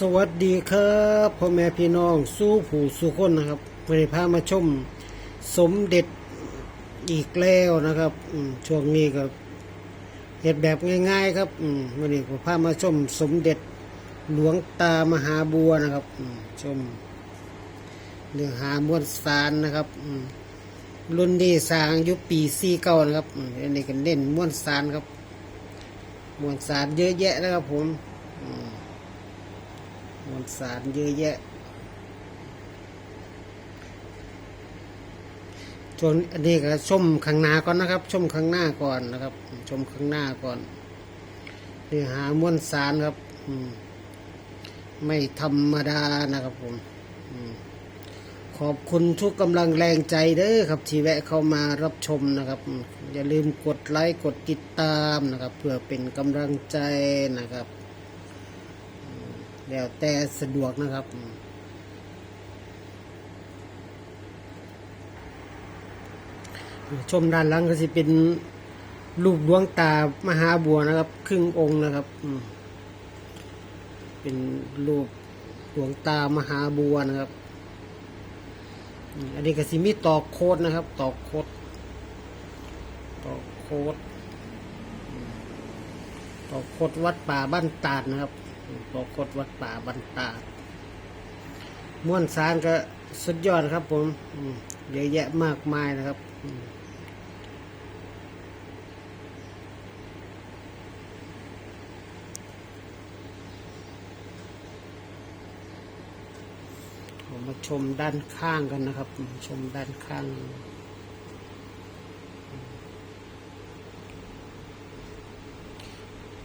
สวัสดีครับพ่อแม่พี่น้องสู้ผู้สู้คนนะครับวันนี้พามาชมสมเด็จอีกแล้วนะครับช่วงนี้ก็เห็ดแบบง่าย ๆ ครับอืมวันนี้ผมพามาชมสมเด็จหลวงตามหาบัวนะครับชมเรื่องหามวลสารนะครับรุ่นนี้สร้างยุคปีสี่เก้านะครับอันนี้ก็เน้นมวลสารครับมวลสารเยอะแยะนะครับผมอื มวลสารเยอะแยะชนอันนี้ก็ชมข้างหน้าก่อนนะครับ ชมข้างหน้าก่อนนะครับ ชมข้างหน้าก่อนเนื้อหามวลสารครับอืมไม่ธรรมดานะครับผมขอบคุณทุกกำลังแรงใจเด้อครับ ที่แวะเข้ามารับชมนะครับ อย่าลืมกดไลค์กดติดตามนะครับ เพื่อเป็นกำลังใจนะครับ แล้วแต่สะดวกนะครับชมด้านหลังก็จะเป็นรูปดวงตามหาบัวนะครับ ครึ่งองค์นะครับเป็นรูปดวงตามหาบัวนะครับ อันนี้ก็สิมีตอกโคดนะครับ ตอกโคดตอกโคดตอกโคดวัดป่าบ้านตาดนะครับ ปรากฏวัดป่าบันตาม้วนสารก็สุดยอดครับผมเยอะแยะมากมายนะครับมามาชมด้านข้างกันนะครับ ชมด้านข้าง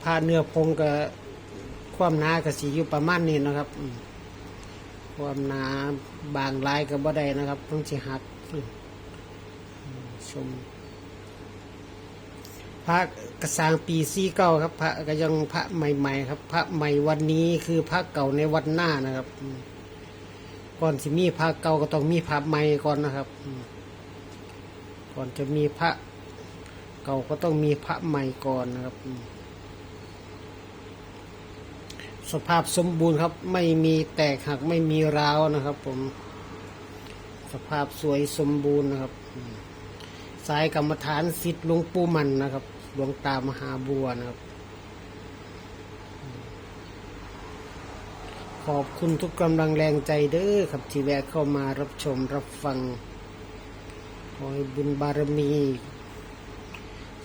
ผ้าเนื้อพงกับ ความหนากับสีอยู่ประมาณนี้นะครับความหนาบางลายกับบ่ได้นะครับต้องสิหักชมพระกระสางปีสี่เก้าครับพระก็ยังพระใหม่ๆครับ พระใหม่วันนี้คือพระเก่าในวันหน้านะครับ ก่อนสิมีพระเก่าก็ต้องมีพระใหม่ก่อนนะครับ ก่อนจะมีพระเก่าก็ต้องมีพระใหม่ก่อนนะครับอื สภาพสมบูรณ์ครับ ไม่มีแตกหักไม่มีร้าวนะครับ ผม สภาพสวยสมบูรณ์นะครับ สายกรรมฐานสิทธิ์หลวงปู่มันนะครับหลวงตามหาบัวนะครับ ขอบคุณทุกกำลังแรงใจเด้อครับที่แวะเข้ามารับชมรับฟังขอให้บุญบารมี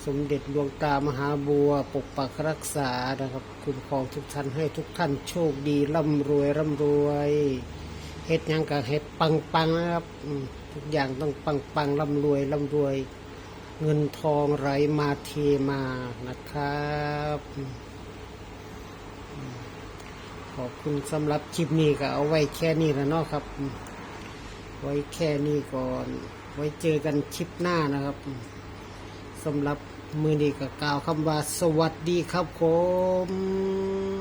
สมเด็จหลวงตามหาบัว ปกปักรักษานะครับคุณครองทุกท่านให้ทุกท่านโชคดีร่ำรวยร่ำรวยเฮ็ดยังกับเฮ็ดปังปังนะครับทุกอย่างต้องปังปังร่ำรวยร่ำรวย เงินทองไหลมาเทมานะครับขอบคุณสำหรับคลิปนี้ก็เอาไว้แค่นี้แล้วเนาะครับ ไว้แค่นี้ก่อน ไว้เจอกันคลิปหน้านะครับสำหรับ มือนี้ก็กล่าวคำว่าสวัสดีครับผม